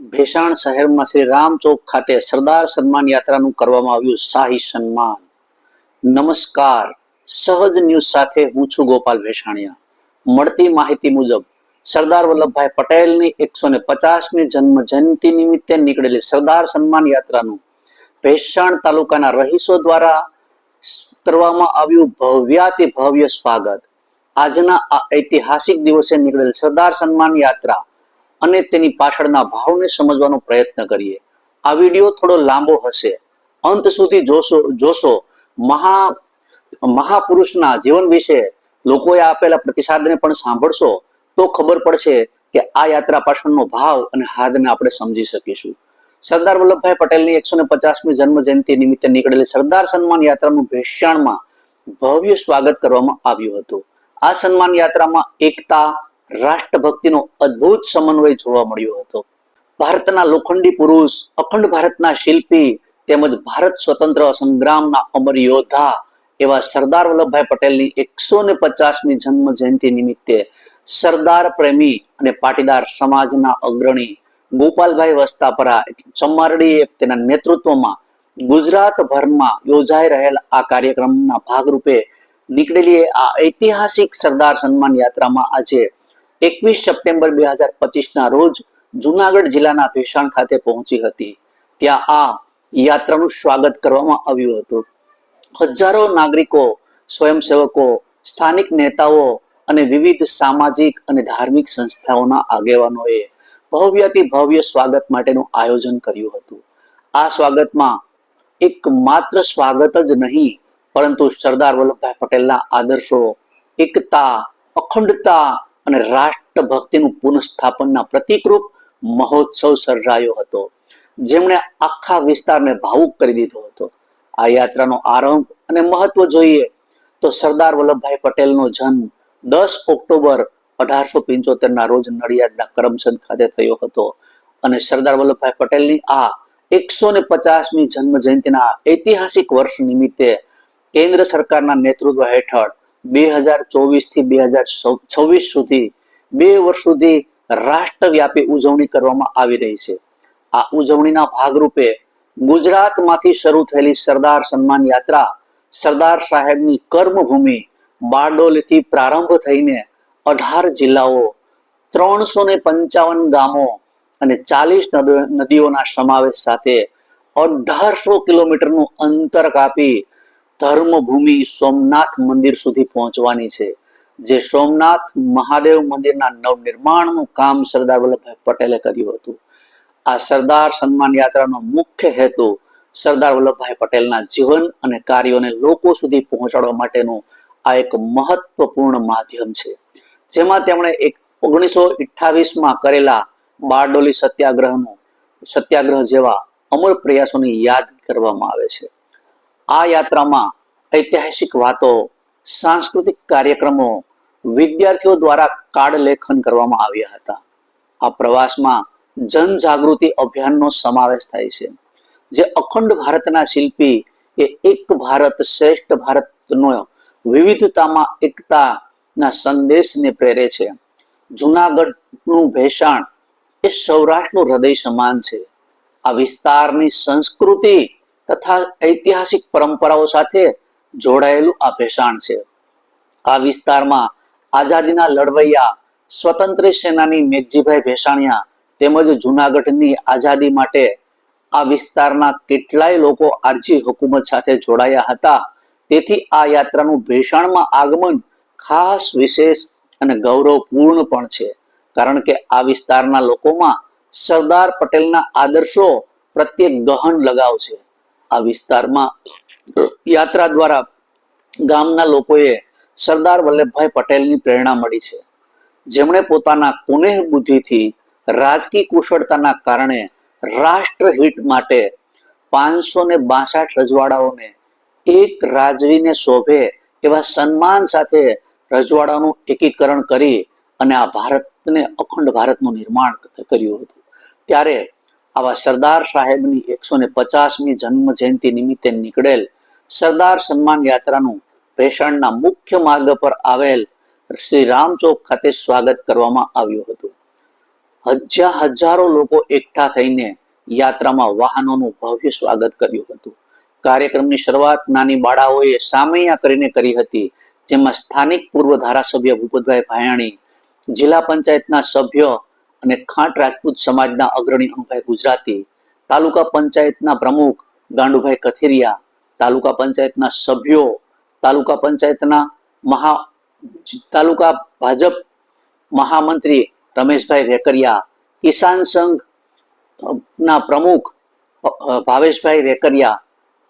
ભેસાણ શહેરમાં શ્રી રામ ચોક ખાતે સરદાર સન્માન યાત્રાનું કરવામાં આવ્યું શાહી સન્માન. નમસ્કાર. સહજ ન્યૂઝ સાથે હું છું ગોપાલ ભેસાણિયા. મળતી માહિતી મુજબ, સરદાર વલ્લભભાઈ પટેલની એકસો ને પચાસમી જન્મ જયંતિ નિમિત્તે નીકળેલી સરદાર સન્માન યાત્રાનું ભેસાણ તાલુકાના રહીશો દ્વારા કરવામાં આવ્યું ભવ્યાતિ ભવ્ય સ્વાગત. આજના આ ઐતિહાસિક દિવસે નીકળેલ સરદાર સન્માન યાત્રા અને તેની પાછળના ભાવને સમજવાનો પ્રયત્ન કરીએ. આ વીડિયો થોડો લાંબો હશે. અંત સુધી જોશો જોશો. મહા, મહાપુરુષના જીવન વિશે લોકોએ આપેલા પ્રતિસાદને પણ સાંભળશો, તો ખબર પડશે કે આ યાત્રા પાછળનો ભાવ અને હાદને આપણે સમજી શકીશું. સરદાર વલ્લભભાઈ પટેલની એકસો ને પચાસમી જન્મ જયંતિ નિમિત્તે નીકળેલી સરદાર સન્માન યાત્રાનું ભેષણમાં ભવ્ય સ્વાગત કરવામાં આવ્યું હતું. આ સન્માન યાત્રામાં એકતા રાષ્ટ્રભક્તિનો અદ્ભુત સમન્વય જોવા મળ્યો હતો. ભારતના લોખંડી પુરુષ, અખંડ ભારતના શિલ્પી તેમજ ભારત સ્વતંત્ર સંગ્રામના અમર યોદ્ધા એવા સરદાર વલ્લભભાઈ પટેલની એકસો ને પચાસમી જન્મ જયંતિ નિમિત્તે સરદાર પ્રેમી અને પાટીદાર સમાજના અગ્રણી ગોપાલભાઈ વસ્તાપરા ચમારડીએ તેના નેતૃત્વમાં ગુજરાતભરમાં યોજાઈ રહેલ આ કાર્યક્રમના ભાગરૂપે નીકળેલી આ ઐતિહાસિક સરદાર સન્માન યાત્રામાં આજે એકવીસ સપ્ટેમ્બર બે હજાર પચીસના રોજ જુનાગઢ જિલ્લાના ભેસાણ ખાતે પહોંચી હતી. ત્યાં આ યાત્રાનું સ્વાગત કરવામાં આવ્યું હતું. હજારો નાગરિકો, સ્વયંસેવકો, સ્થાનિક નેતાઓ અને વિવિધ સામાજિક અને ધાર્મિક સંસ્થાઓના આગેવાનોએ ભવ્યથી ભવ્ય સ્વાગત માટેનું આયોજન કર્યું હતું. આ સ્વાગતમાં એક માત્ર સ્વાગત જ નહીં, પરંતુ સરદાર વલ્લભભાઈ પટેલના આદર્શો, એકતા, અખંડતા અને રાષ્ટ્રભક્તિનું પુનઃસ્થાપનના પ્રતિકરૂપ મહોત્સવ સર્જાયો હતો. જેમણે આખા વિસ્તારને ભાવુક કરી દીધો હતો. આ યાત્રાનો આરંભ અને મહત્વ જોઈએ તો સરદાર વલ્લભભાઈ પટેલનો જન્મ દસ ઓક્ટોબર અઢારસો પિંચોતેર ના રોજ નડિયાદના કરમસંદ ખાતે થયો હતો. અને સરદાર વલ્લભભાઈ પટેલની આ એકસો ને પચાસમી જન્મ જયંતિના ઐતિહાસિક વર્ષ નિમિત્તે કેન્દ્ર સરકારના નેતૃત્વ હેઠળ બે હજાર ચોવીસથી બે હજાર છવ્વીસ સુધી બે વર્ષ સુધી રાષ્ટ્રવ્યાપી ઉજવણી કરવામાં આવી રહી છે. આ ઉજવણીના ભાગરૂપે ગુજરાતમાંથી શરૂ થયેલી સરદાર સન્માન યાત્રા સરદાર સાહેબની કર્મભૂમિ બારડોલીથી પ્રારંભ થઈને અઢાર જિલ્લાઓ, ત્રણસો ને પંચાવન ગામો અને ચાલીસ નદીઓના સમાવેશ સાથે અઢારસો કિલોમીટરનું અંતર કાપી ધર્મભૂમિ સોમનાથ મંદિર સુધી પહોંચવાની છે, જે સોમનાથ મહાદેવ મંદિરના નવનિર્માણનું કામ સરદાર વલ્લભભાઈ પટેલે કર્યું હતું. આ સરદાર સન્માન યાત્રાનો મુખ્ય હેતુ સરદાર વલ્લભભાઈ પટેલના જીવન અને કાર્યોને લોકો સુધી પહોંચાડવા માટેનું આ એક મહત્વપૂર્ણ માધ્યમ છે. જેમાં તેમણે એક ઓગણીસો માં કરેલા બારડોલી સત્યાગ્રહનું સત્યાગ્રહ જેવા અમર પ્રયાસોની યાદ કરવામાં આવે છે. આ યાત્રામાં ઐતિહાસિક વાતો, સાંસ્કૃતિક કાર્યક્રમો વિદ્યાર્થીઓ દ્વારા કાર્ડ લેખન કરવામાં આવ્યા હતા. આ પ્રવાસમાં જનજાગૃતિ અભિયાનનો સમાવેશ થાય છે, જે અખંડ ભારતના શિલ્પી એ એક ભારત શ્રેષ્ઠ ભારતનો વિવિધતામાં એકતાના સંદેશને પ્રેરે છે. જુનાગઢનું ભેષાણ એ સૌરાષ્ટ્રનું હૃદય સમાન છે. આ વિસ્તારની સંસ્કૃતિ તથા ઐતિહાસિક પરંપરાઓ સાથે જોડાયેલું આ ભેસાણ છે. આ વિસ્તારમાં આઝાદીના લડવૈયા સ્વતંત્ર સેનાની મેઘજીભાઈ ભેસાણિયા તેમજ જુનાગઢની આઝાદી માટે આ વિસ્તારના કેટલાય લોકો આરજી હુકુમત સાથે જોડાયા હતા. તેથી આ યાત્રાનું ભેસાણમાં આગમન ખાસ વિશેષ અને ગૌરવપૂર્ણ પણ છે. કારણ કે આ વિસ્તારના લોકોમાં સરદાર પટેલના આદર્શો પ્રત્યે ગહન લગાવ છે. આ વિસ્તારમાં યાત્રા દ્વારા ગામના લોકોએ સરદાર વલ્લભભાઈ પટેલની પ્રેરણા મળી છે. જેમણે પોતાના કુનેહ બુદ્ધિથી રાજકીય કુશળતાના કારણે રાષ્ટ્રહિત માટે પાંચસો ને બાસઠ રજવાડાઓને એક રાજવીને શોભે એવા સન્માન સાથે રજવાડાનું એકીકરણ કરી અને આ ભારતને અખંડ ભારતનું નિર્માણ કર્યું હતું. ત્યારે આવા સરદાર સાહેબની એકસો ને પચાસમી જન્મ જયંતિ નિમિત્તે નીકળેલ સરદાર સન્માન યાત્રાનું ભેષણના મુખ્ય માર્ગ પર આવેલ શ્રી રામ ખાતે સ્વાગત કરવામાં આવ્યું હતું. હજાર હજારો લોકો એકઠા થઈને યાત્રામાં વાહનોનું ભવ્ય સ્વાગત કર્યું હતું. કાર્યક્રમની શરૂઆત નાની બાળાઓએ સામૈયા કરીને કરી હતી, જેમાં સ્થાનિક પૂર્વ ધારાસભ્ય ભૂપતભાઈ ભાયાણી, જિલ્લા પંચાયતના સભ્ય અને ખાંટ રાજપૂત સમાજના અગ્રણી અનુભાઈ ગુજરાતી, તાલુકા પંચાયતના પ્રમુખ ગાંડુભાઈ કથિરિયા, તાલુકા પંચાયતના સભ્યો, તાલુકા પંચાયતના મહા તાલુકા ભાજપ મહામંત્રી રમેશભાઈ વેકરિયા, કિસાન સંઘ ના પ્રમુખ ભાવેશભાઈ વેકરિયા,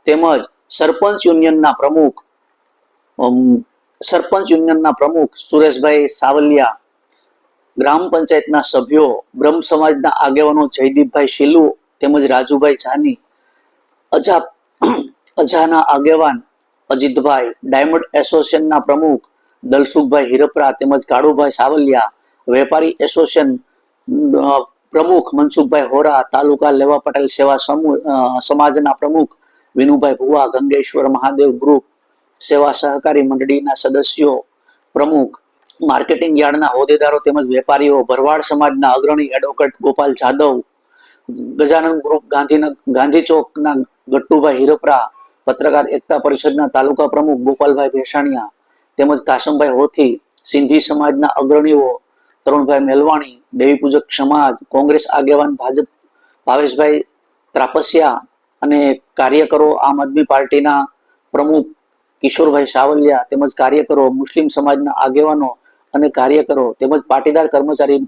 તેમજ સરપંચ યુનિયનના પ્રમુખ સરપંચ યુનિયનના પ્રમુખ સુરેશભાઈ સાવલિયા ગ્રામ પંચાયતના સભ્યો, બ્રહ્મ સમાજના આગેવાનો જયદીપભાઈ શીલુ તેમજ રાજુભાઈ જાની અજા, અજાના આગેવાન અજીતભાઈ, ડાયમંડ એસોસિએશનના પ્રમુખ દલસુખભાઈ હિરપરા તેમજ કાળુભાઈ સાવલિયા, વેપારી એસોસિએશન પ્રમુખ મનસુખભાઈ હોરા, તાલુકા લેવા પટેલ સેવા સમૂહ સમાજના પ્રમુખ વિનુભાઈ ભુવા, ગંગેશ્વર મહાદેવ ગ્રુપ, સેવા સહકારી મંડળીના સદસ્યો, પ્રમુખ માર્કેટિંગ યાર્ડના હોદ્દેદારો તેમજ વેપારીઓ, ભરવાડ સમાજના અગ્રણી એડવોકેટ ગોપાલ જાદવ, ગજાનંદ ગ્રુપ ગાંધીનગર ગાંધી ચોકના ગટ્ટુભાઈ હિરપરા, પત્રકાર એકતા પરિષદના તાલુકા પ્રમુખ ગોપાલભાઈ ભેસાણિયા તેમજ કાસમભાઈ હોથી, સિંધી સમાજના અગ્રણીઓ તરુણભાઈ મેલવાણી દેવી પૂજક સમાજ, કોંગ્રેસ આગેવાન ભાજપ ભાવેશભાઈ ત્રાપસિયા અને કાર્યકરો આમ આદમી પાર્ટીના પ્રમુખ કિશોરભાઈ સાવલિયા તેમજ કાર્યકરો મુસ્લિમ સમાજના આગેવાનો અને કાર્યકરો તેમજ પાટીદાર કર્મચારી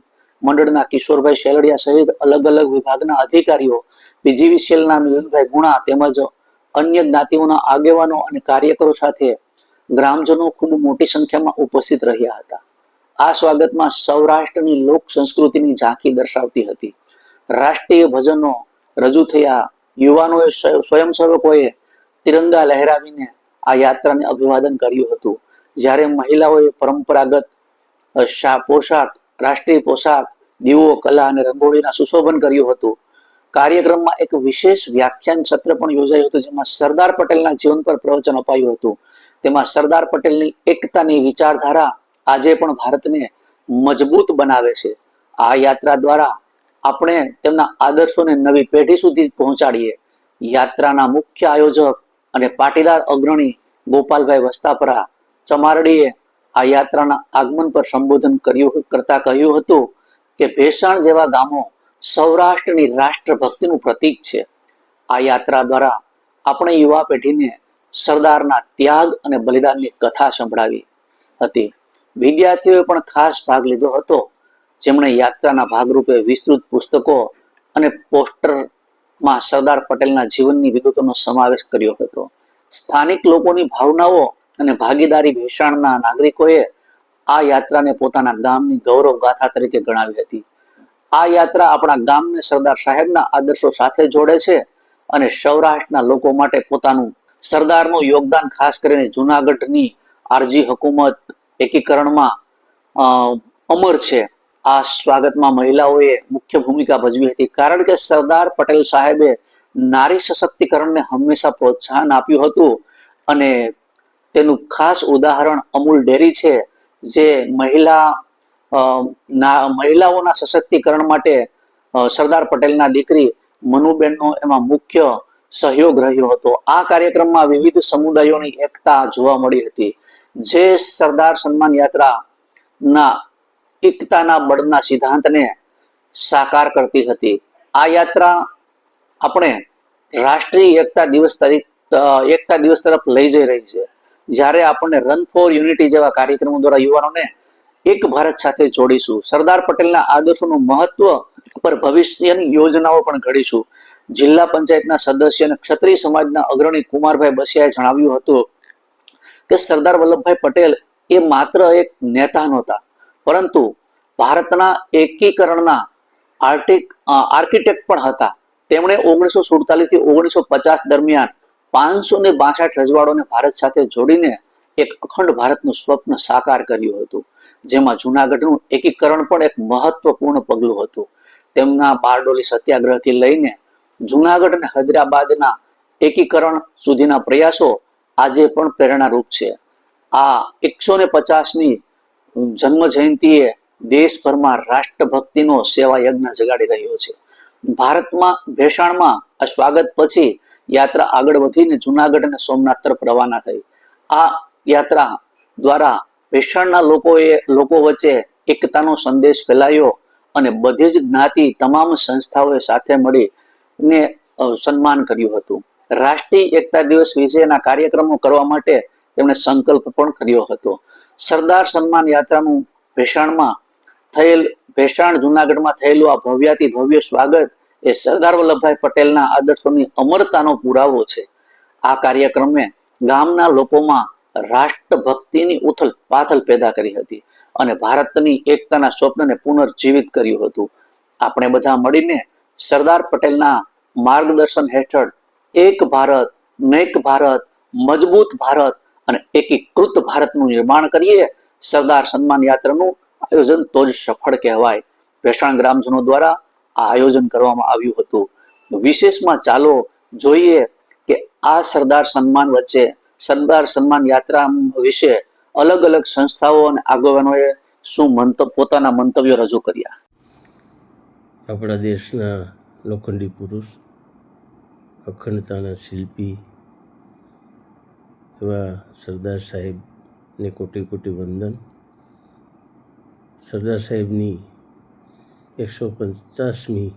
મંડળના કિશોરભાઈ શેલડિયા સહિત અલગ અલગ વિભાગના અધિકારીઓ બીજીવીસીએલના મિલનભાઈ ગુણા તેમજ અન્ય જ્ઞાતિઓના આગેવાનો અને કાર્યકરો સાથે ગ્રામજનો ખૂબ મોટી સંખ્યામાં ઉપસ્થિત રહ્યા હતા. આ સ્વાગતમાં સૌરાષ્ટ્રની લોક સંસ્કૃતિની ઝાંખી દર્શાવતી હતી. રાષ્ટ્રીય ભજનો રજૂ થયા. યુવાનોએ સ્વ- સ્વયંસેવકોએ તિરંગા લહેરાવીને આ યાત્રાને અભિવાદન કર્યું હતું. જ્યારે મહિલાઓએ પરંપરાગત પોશાક, રાષ્ટ્રીય પોશાક, દીવો, કલા અને રંગોળીના સુશોભન કર્યું હતું. કાર્યક્રમમાં એક વિશેષ વ્યાખ્યાન સત્ર પણ યોજાયું હતું, જેમાં સરદાર પટેલના જીવન પર પ્રવચન અપાયું હતું. તેમાં સરદાર પટેલની એકતાની વિચારધારા આજે પણ ભારતને મજબૂત બનાવે છે. આ યાત્રા દ્વારા આપણે તેમના આદર્શોને નવી પેઢી સુધી પહોંચાડીએ. યાત્રાના મુખ્ય આયોજક અને પાટીદાર અગ્રણી ગોપાલભાઈ વસ્તાપરા ચમારડીએ આ યાત્રાના આગમન પર સંબોધન કર્યું કરતા કહ્યું હતું કે ભેસાણ જેવા ગામો સૌરાષ્ટ્રની રાષ્ટ્રભક્તિનું પ્રતીક છે. આ યાત્રા દ્વારા આપણે યુવા પેઢીને સરદારના ત્યાગ અને બલિદાનની કથા સંભળાવી હતી. વિદ્યાર્થીઓએ પણ ખાસ ભાગ લીધો હતો. જેમણે યાત્રાના ભાગરૂપે વિસ્તૃત પુસ્તકો અને પોસ્ટરમાં સરદાર પટેલના જીવનની વિગતોનો સમાવેશ કર્યો હતો. સ્થાનિક લોકોની ભાવનાઓ અને ભાગીદારી ભેસાણના નાગરિકોએ આ યાત્રાને પોતાના ગામની ગૌરવ ગાથા તરીકે ગણાવી હતી. આ યાત્રા આપણા ગામને સરદાર સાહેબના આદર્શો સાથે જોડે છે અને સૌરાષ્ટ્રના લોકો માટે પોતાનું સરદારનું યોગદાન ખાસ કરીને જુનાગઢની આરજી હુકુમત એકીકરણમાં અમર છે. આ સ્વાગતમાં મહિલાઓએ મુખ્ય ભૂમિકા ભજવી હતી. કારણ કે સરદાર પટેલ સાહેબે નારી સશક્તિકરણને હંમેશા પ્રોત્સાહન આપ્યું હતું અને તેનું ખાસ ઉદાહરણ અમૂલ ડેરી છે, જે મહિલા મહિલાઓના સશક્તિકરણ માટે સરદાર પટેલના દીકરી મનુબેનનો એમાં મુખ્ય સહયોગ રહ્યો હતો. આ કાર્યક્રમમાં વિવિધ સમુદાયોની એકતા જોવા મળી હતી. જે સરદાર સન્માન યાત્રા ના એકતાના બળના સિદ્ધાંતને સાકાર કરતી હતી. આ યાત્રા આપણે રાષ્ટ્રીય એકતા દિવસ તરીકે એકતા દિવસ તરફ લઈ જઈ રહી છે. જ્યારે આપણને રન ફોર યુનિટી જેવા કાર્યક્રમો દ્વારા યુવાનોને એક ભારત સાથે જોડીશું. સરદાર પટેલના આદર્શોનું મહત્વ પર ભવિષ્યની યોજનાઓ પણ ઘડીશું. જિલ્લા પંચાયતના સદસ્ય અને ક્ષત્રિય સમાજના અગ્રણી કુમારભાઈ બસિયાએ જણાવ્યું હતું કે સરદાર વલ્લભભાઈ પટેલ એ માત્ર એક નેતા નહોતા, પરંતુ ભારતના એકીકરણના આર્ટિક આર્કિટેક્ટ પણ હતા. તેમણે ઓગણીસો સુડતાલીસથી ઓગણીસો પચાસ દરમિયાન પાંચસો ને બાસઠ રજવાડોને ભારત સાથે જોડીને એક અખંડ ભારતનું સ્વપ્ન સાકાર કર્યું હતું. જેમાં જુનાગઢનું એકીકરણ પણ એક મહત્વપૂર્ણ પગલું હતું. તેમના બારડોલી સત્યાગ્રહથી લઈને જુનાગઢ અને હૈદરાબાદના એકીકરણ સુધીના પ્રયાસો આજે પણ પ્રેરણારૂપ છે. આ એકસો ને પચાસમી જન્મ જયંતિએ દેશભરમાં રાષ્ટ્રભક્તિનો સેવા યજ્ઞ જગાડી રહ્યો છે. ભારતમાં, ભેષાણમાં સ્વાગત પછી યાત્રા આગળ વધીને જુનાગઢ અને સોમનાથ તરફ રવાના થઈ. આ યાત્રા દ્વારા ભેષણના લોકોએ, લોકો વચ્ચે એકતાનો સંદેશ ફેલાયો અને બધી જ જ્ઞાતિ તમામ સંસ્થાઓએ સાથે મળી ને સન્માન કર્યું હતું. રાષ્ટ્રીય એકતા દિવસ વિશેના કાર્યક્રમો કરવા માટે તેમણે સંકલ્પ પણ કર્યો હતો. સરદાર સન્માન યાત્રાનું ભેષણમાં થયેલ ભેષણ જુનાગઢમાં થયેલું આ ભવ્યાતિ ભવ્ય સ્વાગત એ સરદાર વલ્લભભાઈ પટેલના આદર્શોની અમરતાનો પુરાવો છે. આ કાર્યક્રમે ગામના લોકોમાં રાષ્ટ્રભક્તિની ઉથલ પાથલ પેદા કરી હતી અને ભારતની એકતાના સ્વપ્નને પુનર્જીવિત કર્યું હતું. આપણે બધા મળીને સરદાર પટેલના માર્ગદર્શન હેઠળ એક ભારત, નેક ભારત, મજબૂત ભારત અને એકીકૃત ભારતનું નિર્માણ કરીએ. સરદાર સન્માન યાત્રાનું આયોજન તો જ સફળ કહેવાય. ભેષણ ગ્રામજનો દ્વારા આ આયોજન કરવામાં આવ્યું હતું. વિશેષમાં ચાલો જોઈએ કે આ સરદાર સન્માન વચ્ચે, સરદાર સન્માન યાત્રા વિશે અલગ અલગ સંસ્થાઓ અને આગેવાનોએ શું મંતવ્ય પોતાના મંતવ્યો રજૂ કર્યા? આપણા દેશના લોખંડી પુરુષ, અખંડતાના શિલ્પી એવા સરદાર સાહેબને કોટી કોટી વંદન. સરદાર સાહેબની એકસો પચાસમી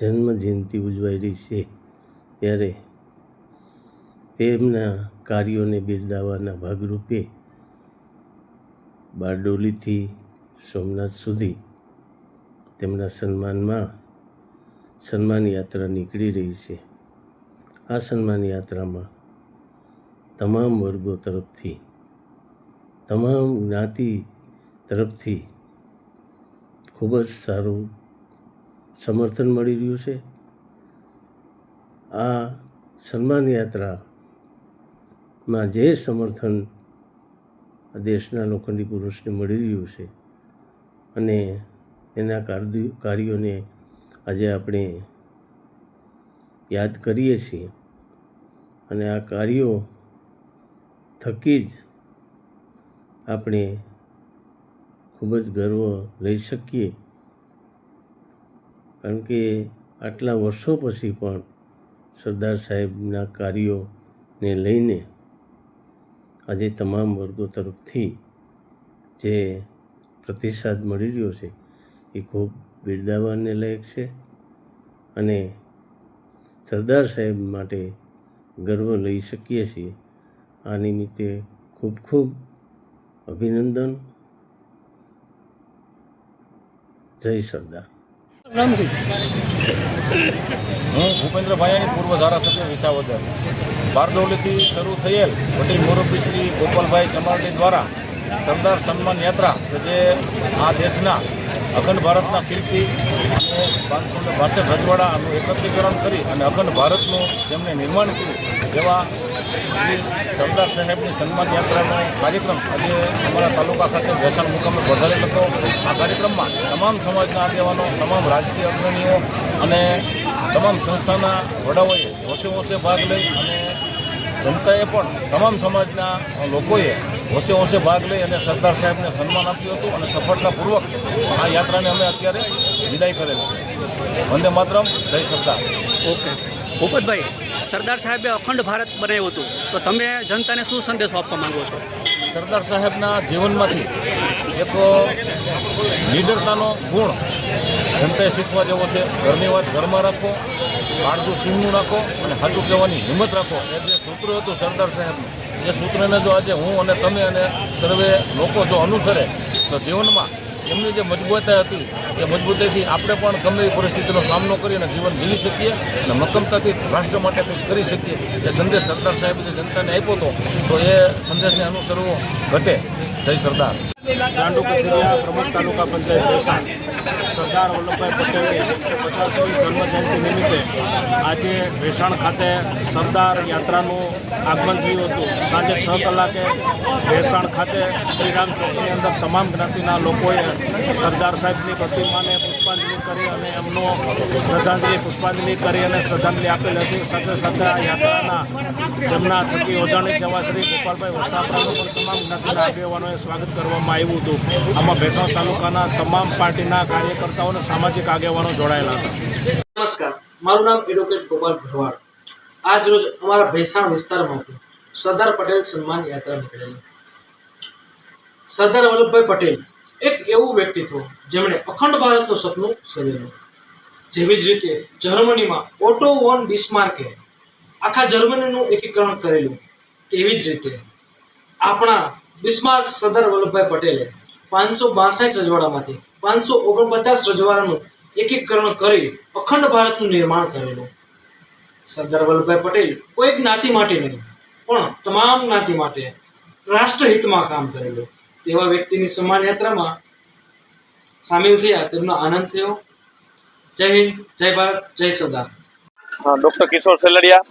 જન્મ જયંતિ ઉજવાઈ રહી છે. ત્યારે તેમના કાર્યોને બિરદાવવાના ભાગરૂપે બારડોલીથી સોમનાથ સુધી તેમના સન્માનમાં સન્માન યાત્રા નીકળી રહી છે. આ સન્માન યાત્રામાં તમામ વર્ગો તરફથી, તમામ જ્ઞાતિ તરફથી ખૂબ જ સારું સમર્થન મળી રહ્યું છે. આ સન્માન યાત્રામાં જે સમર્થન દેશના લોખંડી પુરુષને મળી રહ્યું છે અને એના કાર્ય કાર્યોને આજે આપણે યાદ કરીએ છીએ અને આ કાર્યો થકી જ આપણે ખૂબ જ ગર્વ લઈ શકીએ. કારણ કે આટલા વર્ષો પછી પણ સરદાર સાહેબના કાર્યોને લઈને આજે તમામ વર્ગો તરફથી જે પ્રતિસાદ મળી રહ્યો છે એ ખૂબ બિરદાવવાને લાયક છે અને સરદાર સાહેબ માટે ગર્વ લઈ શકીએ છીએ. આ નિમિત્તે ખૂબ ખૂબ અભિનંદન. જય સરદાર હું ભૂપેન્દ્ર પૂર્વ ધારાસભ્ય વિસાવદર. બારડોલીથી શરૂ થયેલ વડીલ મોરબી શ્રી ગોપાલભાઈ ચમારડી દ્વારા સરદાર સન્માન યાત્રા કે જે આ દેશના અખંડ ભારતના શિલ્પી અને પાંચસો ને બાસઠ રજવાડાનું એકત્રીકરણ કરી અને અખંડ ભારતનું જેમણે નિર્માણ કર્યું એવા સરદાર સાહેબની સન્માન યાત્રાનો કાર્યક્રમ આજે અમારા તાલુકા ખાતે વેસણ મુકામે વધારેલ હતો આ કાર્યક્રમમાં તમામ સમાજના આગેવાનો, તમામ રાજકીય અગ્રણીઓ અને તમામ સંસ્થાના વડાઓએ હોશે હોશે ભાગ લઈ અને જનતાએ પણ તમામ સમાજના લોકોએ હોશે હોશે ભાગ લઈ અને સરદાર સાહેબને સન્માન આપ્યું હતું અને સફળતાપૂર્વક આ યાત્રાને અમે અત્યારે વિદાય કરેલ છે. વંદે માતરમ, જય સરદાર. ઓકે. ભૂપતભાઈ સરદાર સાહેબે અખંડ ભારત બનાવ્યું હતું. તો તમે જનતાને શું સંદેશો આપવા માંગો છો? સરદાર સાહેબના જીવનમાંથી એક લીડરતાનો ગુણ જનતાએ શીખવા જેવો છે. ઘરની વાત ઘરમાં રાખો, કાળજું સિંહનું રાખો અને સાચું કહેવાની હિંમત રાખો. એ જે સૂત્ર હતું સરદાર સાહેબનું, એ સૂત્રને જો આજે હું અને તમે અને સર્વે લોકો જો અનુસરે, તો જીવનમાં એમની જે મજબૂતાઈ હતી, એ મજબૂતાઈથી આપણે પણ ગમે એ પરિસ્થિતિનો સામનો કરીને જીવન જીવી શકીએ અને મક્કમતાથી રાષ્ટ્ર માટે કંઈક કરી શકીએ. એ સંદેશ સરદાર સાહેબે જે જનતાને આપ્યો હતો, તો એ સંદેશને અનુસરવો ઘટે. જય સરદાર. પ્રમુખ તાલુકા પંચાયત સરદાર વલ્લભભાઈ પટેલની એકસો પચાસમી જન્મજયંતિ નિમિત્તે આજે ભેસાણ ખાતે સરદાર યાત્રાનું આગમન થયું હતું. સાંજે છ કલાકે ભેસાણ ખાતે શ્રીરામ ચોકની અંદર તમામ જ્ઞાતિના લોકોએ સરદાર સાહેબની પ્રતિમાને પુષ્પાંજલિ કરી અને એમનો શ્રદ્ધાંજલિ પુષ્પાંજલિ કરી અને શ્રદ્ધાંજલિ આપેલ હતી. સાથે સાથે આ યાત્રાના જેમના થકી ઓજાણી જેવા શ્રી ગોપાલભાઈ વસ્તાપરાનું પણ તમામ જ્ઞાતિના આગેવાનોએ સ્વાગત કરવામાં આવ્યું હતું. આમાં ભેસાણ તાલુકાના તમામ પાર્ટીના કાર્યકર્તાઓ અને સામાજિક આગેવાનો જોડાયેલા હતા. નમસ્કાર. મારું નામ એડવોકેટ ગોપાલ ભરવાડ. આજ અમારા ભેસાણ વિસ્તારમાંથી સરદાર પટેલ સન્માન યાત્રા નીકળેલી. સરદાર વલ્લભભાઈ પટેલ એક એવું વ્યક્તિત્વ જેમણે અખંડ ભારતનું સપનું સર્જેલું. જેવી જ રીતે જર્મનીમાં ઓટો વોન બિસ્માર્કે આખા જર્મનીનું એકીકરણ કરેલું, તેવી જ રીતે આપણા બિસ્માર્ક સરદાર વલ્લભભાઈ પટેલે પાંચસો બાસઠ રજવાડામાંથી પાંચસો ઓગણપચાસ રજવાડાનું એકીકરણ કરી અખંડ ભારતનું નિર્માણ કરેલું. સરદાર વલ્લભભાઈ પટેલ કોઈ જ્ઞાતિ માટે નહીં, પણ તમામ જ્ઞાતિ માટે રાષ્ટ્રહિતમાં કામ કરેલું. તેવા વ્યક્તિની સમાન યાત્રામાં સામેલ થયા, તેમનો આનંદ થયો. જય હિન્દ, જય ભારત, જય સરદાર. ડૉક્ટર કિશોર સેલડિયા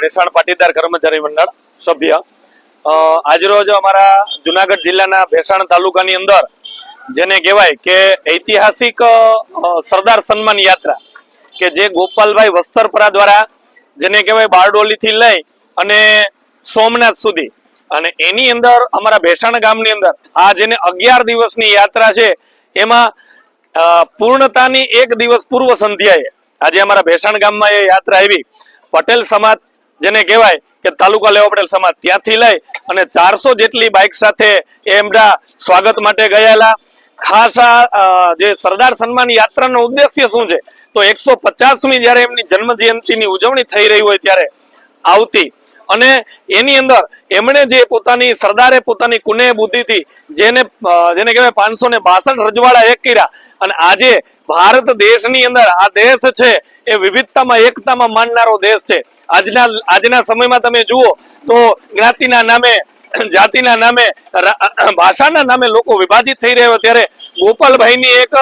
મહેસાણ પાટીદાર કર્મચારી મંડળ સભ્ય. આજરોજ અમારા જુનાગઢ જિલ્લાના ભેસાણ તાલુકાની અંદર જેને કહેવાય કે ઐતિહાસિક સરદાર સન્માન યાત્રા, કે જે ગોપાલભાઈ વસ્તરપરા દ્વારા જેને કહેવાય બારડોલીથી લઈ અને સોમનાથ સુધી. અને એની અંદર, અમારા ભેસાણ ગામની અંદર, આ જેને અગિયાર દિવસની યાત્રા છે, એમાં પૂર્ણતાની એક દિવસ પૂર્વ સંધ્યાએ, આજે અમારા ભેસાણ ગામમાં એ યાત્રા આવી. પટેલ સમાજ જેને કહેવાય કે તાલુકા લેવા પટેલ સમાજ ત્યાંથી લઈ અને ચારસો જેટલી બાઇક સાથે એમના સ્વાગત માટે ગયેલા. ખાસ આ જે સરદાર સન્માન યાત્રાનો ઉદ્દેશ્ય શું છે? તો એકસો પચાસમી જયારે એમની જન્મ જયંતિની ઉજવણી થઈ રહી હોય ત્યારે આવતી અને એની અંદર એમણે જે પોતાની, સરદારે પોતાની કુને બુદ્ધિથી જેને જેને કહેવાય પાંચસો ને બાસઠ રજવાડા એક કર્યા અને આજે ભારત દેશની અંદર આ દેશ છે એ વિવિધતામાં, એકતામાં માનનારો દેશ છે. આજના આજના સમયમાં તમે જુઓ તો જ્ઞાતિના નામે જાતિના નામે ભાષાના નામે લોકો વિભાજિત થઈ રહ્યા ત્યારે ગોપાલભાઈની એક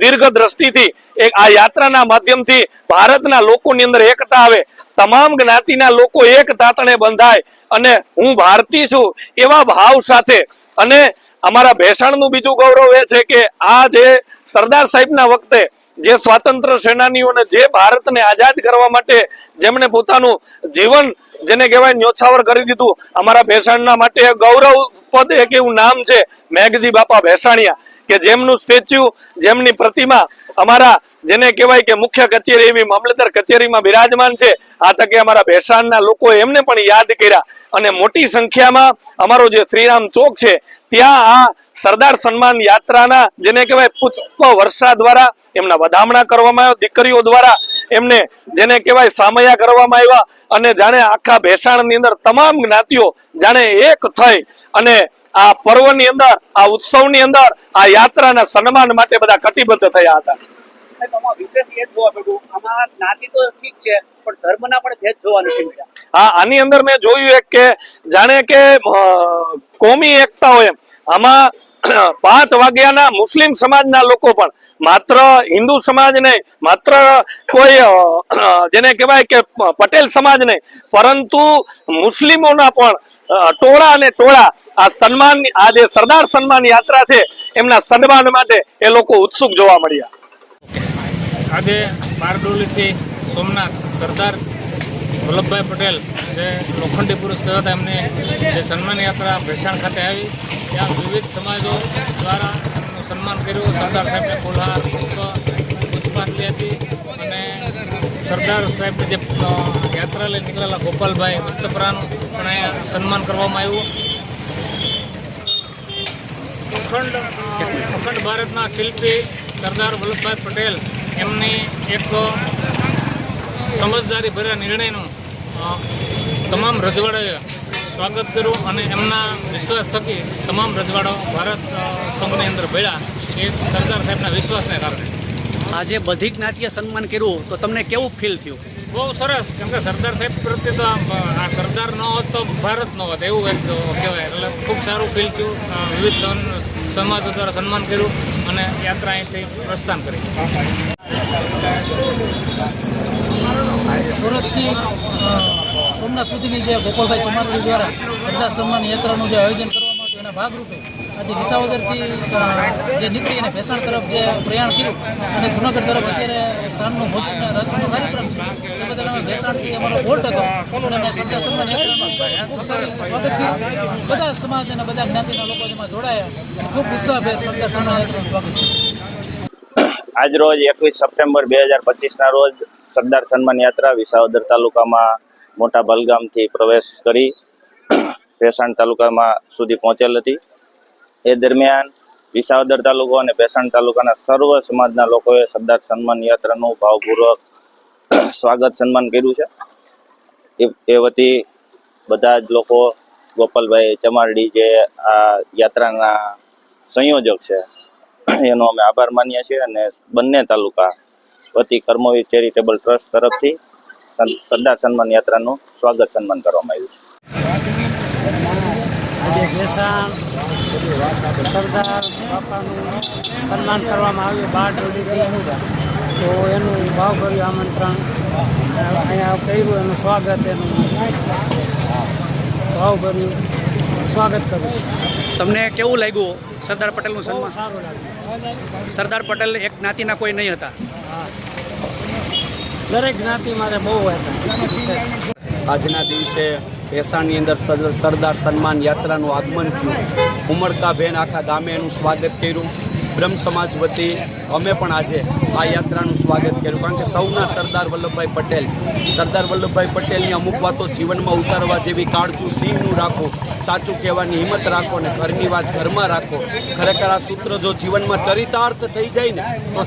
દીર્ઘ દ્રષ્ટિથી, એક આ યાત્રાના માધ્યમથી ભારતના લોકોની અંદર એકતા આવે. તમામ જ્ઞાતિના લોકો એક તાતણે બંધાય અને હું ભારતી છું એવા ભાવ સાથે. અને અમારા ભેસાણનું બીજું ગૌરવ એ છે કે આ જે સરદાર સાહેબના વખતે જે સ્વાતંત્ર સેનાનીઓને જે ભારતને આઝાદ કરવા માટે જેમણે પોતાનું જીવન, જેને કહેવાય ન્યોછાવર કરી દીધું, અમારા ભેસાણના માટે ગૌરવ પદ એક એવું નામ છે, મેઘજી બાપા ભેસાણિયા, કે જેમનું સ્ટેચ્યુ, જેમની પ્રતિમા અમારા જેને કહેવાય કે મુખ્ય કચેરી એવી મામલતદાર કચેરીમાં બિરાજમાન છે. આ તકે અમારા ભેસાણના લોકો એમને પણ યાદ કર્યા. અને મોટી સંખ્યામાં અમારો જે શ્રીરામ ચોક છે, ત્યાં આ સરદાર સન્માન યાત્રાના જેને કહેવાય પુષ્પ વર્ષા દ્વારા એમના વધામણા કરવામાં આવ્યા, દીકરીઓ દ્વારા એમને જેને કહેવાય સામયા કરવામાં આવ્યા અને જાણે આખા ભેસાણની અંદર તમામ જ્ઞાતિઓ જાણે એક થઈ અને આ પર્વની અંદર, આ ઉત્સવની અંદર આ યાત્રાના સન્માન માટે બધા કટિબદ્ધ થયા હતા. સાહેબ વિશેષ એ જોવા મળ્યું, આમાં જ્ઞાતિ તો ઠીક છે, પણ ધર્મના પણ ભેદ જોવા નથી મળ્યા. હા, આની અંદર મેં જોયું એક કે જાણે કે કોમી એકતા હોય આમાં પાંચ વાગ્યાના મુસ્લિમ સમાજના લોકો પણ, માત્ર હિન્દુ સમાજ નહીં, માત્ર કોઈ જેને કહેવાય કે પટેલ સમાજ નહીં, પરંતુ મુસ્લિમોના પણ ટોળા અને ટોળા, આ સન્માન, આ જે સરદાર સન્માન યાત્રા છે, એમના સન્માન માટે એ લોકો ઉત્સુક જોવા મળ્યા. આજે બારડોલીથી સોમનાથ સરદાર વલ્લભભાઈ પટેલ જે લોખંડી પુરુષ કહેવાતા એમને જે સન્માન યાત્રા ભેસાણ ખાતે આવી. ત્યાં વિવિધ સમાજો દ્વારા એમનું સન્માન કર્યું. સરદાર સાહેબને ફૂલહાર પુષ્પ, પુષ્પાંજલિ હતી અને સરદાર સાહેબને જે યાત્રા લઈ નીકળેલા ગોપાલભાઈ વસ્તપરાનું પણ સન્માન કરવામાં આવ્યું. અખંડ અખંડ ભારતના શિલ્પી સરદાર વલ્લભભાઈ પટેલ એમની એક સમજદારી ભર્યા નિર્ણયનું તમામ રજવાડાએ સ્વાગત કર્યું અને એમના વિશ્વાસ થકી તમામ રજવાડો ભારત સંઘની અંદર ભળ્યા એ સરદાર સાહેબના વિશ્વાસને કારણે. આજે બધી જ્ઞાતિએ સન્માન કર્યું તો તમને કેવું ફીલ થયું? બહુ સરસ. કેમ કે સરદાર સાહેબ પ્રત્યે તો આ આ સરદાર ન હોત તો ભારત ન હોત, એવું એક કહેવાય. એટલે ખૂબ સારું ફીલ થયું. વિવિધ સમાજો દ્વારા સન્માન કર્યું અને યાત્રા અહીંથી પ્રસ્થાન કરી. સુરતથી સોમનાથ સુધીની જે ગોપાલભાઈ ચમારડી દ્વારા સરદાર સન્માન યાત્રાનું જે આયોજન કરવામાં આવ્યું એના ભાગરૂપે આજે વિસાવદરથી જે નીકળી અને ભેસાણ તરફ જે પ્રયાણ કર્યું અને જુનાગઢ તરફ અત્યારે સાંજનો ભોજન રાત્રિનો કાર્યક્રમ આજ રોજ એકવીસ સપ્ટેમ્બર બે હજાર પચીસના રોજ સરદાર સન્માન યાત્રા વિસાવદર તાલુકામાં મોટા બલગામથી પ્રવેશ કરી ભેસાણ તાલુકામાં સુધી પહોંચેલ હતી. એ દરમિયાન વિસાવદર તાલુકો અને ભેસાણ તાલુકાના સર્વ સમાજના લોકોએ સરદાર સન્માન યાત્રાનું ભાવપૂર્વક સ્વાગત સન્માન કર્યું છે. એ વતી બધા જ લોકો, ગોપાલભાઈ ચમારડી જે આ યાત્રાના સંયોજક છે, એનો અમે આભાર માનીએ છીએ અને બંને તાલુકા વતી કર્મવીર ચેરિટેબલ ટ્રસ્ટ તરફથી સરદાર સન્માન યાત્રાનું સ્વાગત સન્માન કરવામાં આવ્યું છે. સરદાર બાપાનું સન્માન કરવામાં આવ્યું, બાર ડોલીથી તો એનું ભાવભર્યું આમંત્રણ અહીંયા કર્યું એનું સ્વાગત એનું ભાવભર્યું સ્વાગત કરું છું. તમને કેવું લાગ્યું? સરદાર પટેલનું સન્માન. સારું લાગ્યું. સરદાર પટેલ એક જ્ઞાતિના કોઈ નહીં હતા. દરેક જ્ઞાતિ મારે બહુ હતા. આજના દિવસે ભેસાણની અંદર સર- સરદાર સન્માન યાત્રાનું આગમન થયું. ઉમળકાબેન આખા ગામે એનું સ્વાગત કર્યું. બ્રહ્મ સમાજ વતી અમે પણ આજે આ યાત્રાનું સ્વાગત કર્યું. કારણ કે સૌના સરદાર વલ્લભભાઈ પટેલ સરદાર વલ્લભભાઈ પટેલની અમુક વાતો જીવનમાં ઉતારવા જેવી કાળજું સિંહનું રાખો, સાચું કહેવાની હિંમત રાખો ને ઘરની વાત ઘરમાં રાખો. ખરેખર આ સૂત્ર જો જીવનમાં ચરિતાર્થ થઈ જાય ને, તો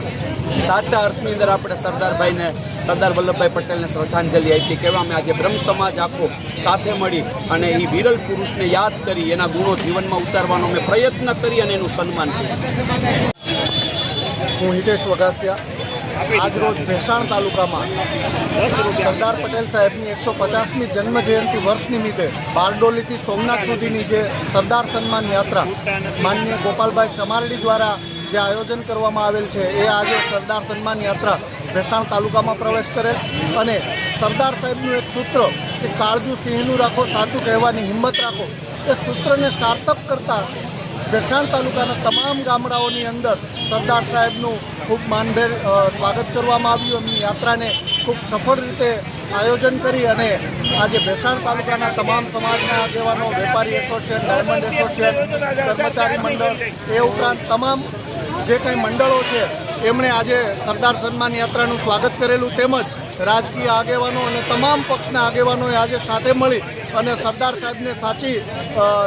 સાચા અર્થની અંદર આપણે સરદારભાઈને સરદાર વલ્લભભાઈ પટેલને શ્રદ્ધાંજલિ આપી કહેવા અમે આજે બ્રહ્મ સમાજ આખો સાથે મળી અને એ વિરલ પુરુષને યાદ કરી, એના ગુણો જીવનમાં ઉતારવાનો અમે પ્રયત્ન કરી અને એનું સન્માન કર્યું. હું હિતેશ વઘાસિયા. આજરોજ ભેસાણ તાલુકામાં સરદાર પટેલ સાહેબની એકસો પચાસમી જન્મજયંતિ વર્ષ નિમિત્તે બારડોલીથી સોમનાથ સુધીની જે સરદાર સન્માન યાત્રા માનનીય ગોપાલભાઈ ચમારડી દ્વારા જે આયોજન કરવામાં આવેલ છે, એ આજે સરદાર સન્માન યાત્રા ભેસાણ તાલુકામાં પ્રવેશ કરે અને સરદાર સાહેબનું એક સૂત્ર કે કાળજુ સિંહનું રાખો, સાચું કહેવાની હિંમત રાખો, એ સૂત્રને સાર્થક કરતા ભેસાણ તાલુકાના તમામ ગામડાઓની અંદર સરદાર સાહેબનું ખૂબ માનભેર સ્વાગત કરવામાં આવ્યું. એમની યાત્રાને ખૂબ સફળ રીતે આયોજન કરી અને આજે ભેસાણ તાલુકાના તમામ સમાજના આગેવાનો, વેપારી એસોસિએશન, ડાયમંડ એસોસિએશન, કર્મચારી મંડળ, એ ઉપરાંત તમામ જે કંઈ મંડળો છે, એમણે આજે સરદાર સન્માન યાત્રાનું સ્વાગત કરેલું તેમજ રાજકીય આગેવાનો અને તમામ પક્ષના આગેવાનોએ આજે સાથે મળી અને સરદાર સાહેબને સાચી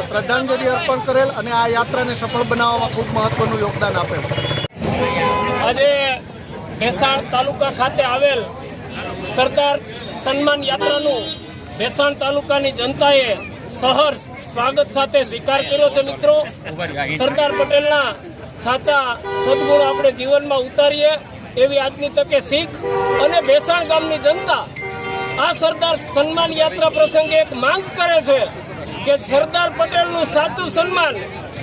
શ્રદ્ધાંજલિ અર્પણ કરેલ અને આ યાત્રાને સફળ બનાવવામાં ખૂબ મહત્વનું યોગદાન આપેલ આજે ભેસાણ તાલુકા ખાતે આવેલ સરદાર સન્માન યાત્રાનું ભેસાણ તાલુકાની જનતાએ સહર્ષ સ્વાગત સાથે સ્વીકાર કર્યો છે મિત્રો. સરદાર પટેલના સાચા સદગુણો આપણે જીવનમાં ઉતારીએ એવી આજની તકે શીખ અને ભેસાણ ગામની જનતા આ સરદાર સન્માન યાત્રા પ્રસંગે એક માંગ કરે છે કે સરદાર પટેલનું સાચું સન્માન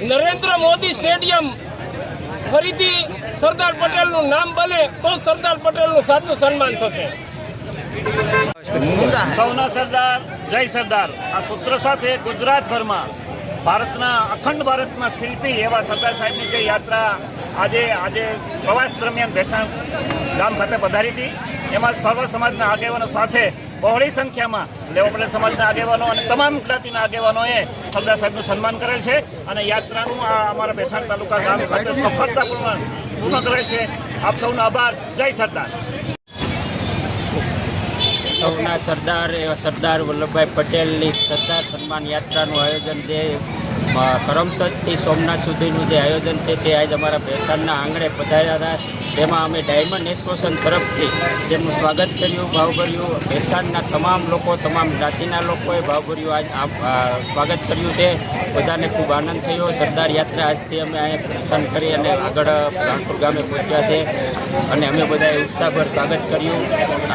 નરેન્દ્ર મોદી સ્ટેડિયમ ફરીથી સરદાર પટેલનું નામ બને તો સરદાર પટેલનું સાચું સન્માન થશે. સૌના સરદાર, જય સરદાર. આ સૂત્ર સાથે ગુજરાતભરમાં ભારતના અખંડ ભારતના શિલ્પી એવા સરદાર સાહેબની જે યાત્રા આજે આજે પ્રવાસ દરમિયાન ભેસાણ ગામ ખાતે પધારી હતી. એમાં સર્વ સમાજના આગેવાનો સાથે બહોળી સંખ્યામાં લેવા પટેલ સમાજના આગેવાનો અને તમામ જ્ઞાતિના આગેવાનોએ સરદાર સાહેબનું સન્માન કરેલ છે અને યાત્રાનું આ અમારા ભેસાણ તાલુકા ગામ ખાતે સફળતાપૂર્ણ પૂર્ણ કરેલ છે. આપ સૌનો આભાર. જય સરદાર. સૌના સરદાર, એવા સરદાર વલ્લભભાઈ પટેલની સરદાર સન્માન યાત્રાનું આયોજન જે કરમસદથી સોમનાથ સુધીનું જે આયોજન છે તે આજ અમારા ભેસાણના આંગણે પધાર્યા હતા. તેમાં અમે ડાયમંડ એસોસિએશન તરફથી તેમનું સ્વાગત કર્યું ભાવભર્યું ભેસાણના તમામ લોકો, તમામ જાતિના લોકોએ ભાવભર્યું આજ સ્વાગત કર્યું છે. બધાને ખૂબ આનંદ થયો. સરદાર યાત્રા આજથી અમે અહીંયા પ્રસ્થાન કરી અને આગળ રાણપુર ગામે પહોંચ્યા છે. અને અમે બધાએ ઉત્સાહભર સ્વાગત કર્યું.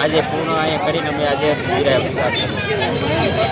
આજે પૂર્ણ અહીંયા કરીને અમે આજે વિરાય